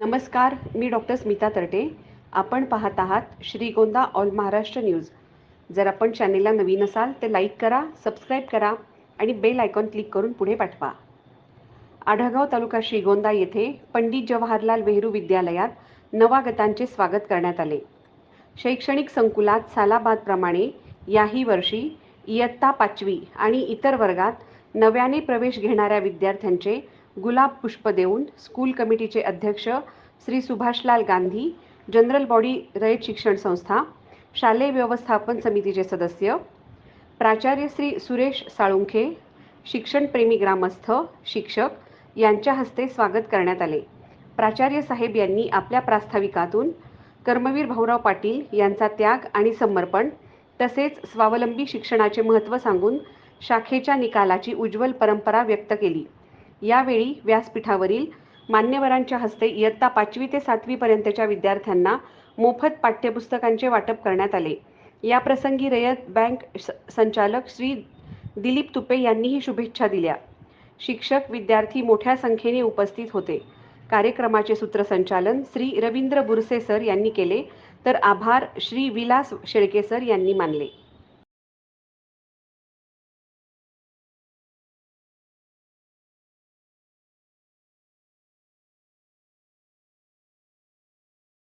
नमस्कार मी डॉक्टर स्मिता तरटे. आपण पाहत आहात श्रीगोंदा ऑल महाराष्ट्र न्यूज. जर आपण चॅनेलला नवीन असाल तर लाईक करा सबस्क्राईब करा आणि बेल आयकॉन क्लिक करून पुढे पाठवा. आढळगाव तालुका श्रीगोंदा येथे पंडित जवाहरलाल नेहरू विद्यालयात नवागतांचे स्वागत करण्यात आले. शैक्षणिक संकुलात सालाबादप्रमाणे याही वर्षी इयत्ता पाचवी आणि इतर वर्गात नव्याने प्रवेश घेणाऱ्या विद्यार्थ्यांचे गुलाब पुष्प देऊन स्कूल कमिटीचे अध्यक्ष श्री सुभाषलाल गांधी जनरल बॉडी रयत शिक्षण संस्था शालेय व्यवस्थापन समितीचे सदस्य प्राचार्य श्री सुरेश साळुंखे शिक्षणप्रेमी ग्रामस्थ शिक्षक यांच्या हस्ते स्वागत करण्यात आले. प्राचार्य साहेब यांनी आपल्या प्रास्ताविकातून कर्मवीर भाऊराव पाटील यांचा त्याग आणि समर्पण तसेच स्वावलंबी शिक्षणाचे महत्त्व सांगून शाखेच्या निकालाची उज्ज्वल परंपरा व्यक्त केली. यावेळी व्यासपीठावरील मान्यवरांच्या हस्ते इयत्ता पाचवी ते सातवीपर्यंतच्या विद्यार्थ्यांना मोफत पाठ्यपुस्तकांचे वाटप करण्यात आले. याप्रसंगी रयत बँक स- संचालक श्री दिलीप तुपे यांनीही शुभेच्छा दिल्या. शिक्षक विद्यार्थी मोठ्या संख्येने उपस्थित होते. कार्यक्रमाचे सूत्रसंचालन श्री रवींद्र बुरसे सर यांनी केले. तर आभार श्री विलास शेळके सर यांनी मानले.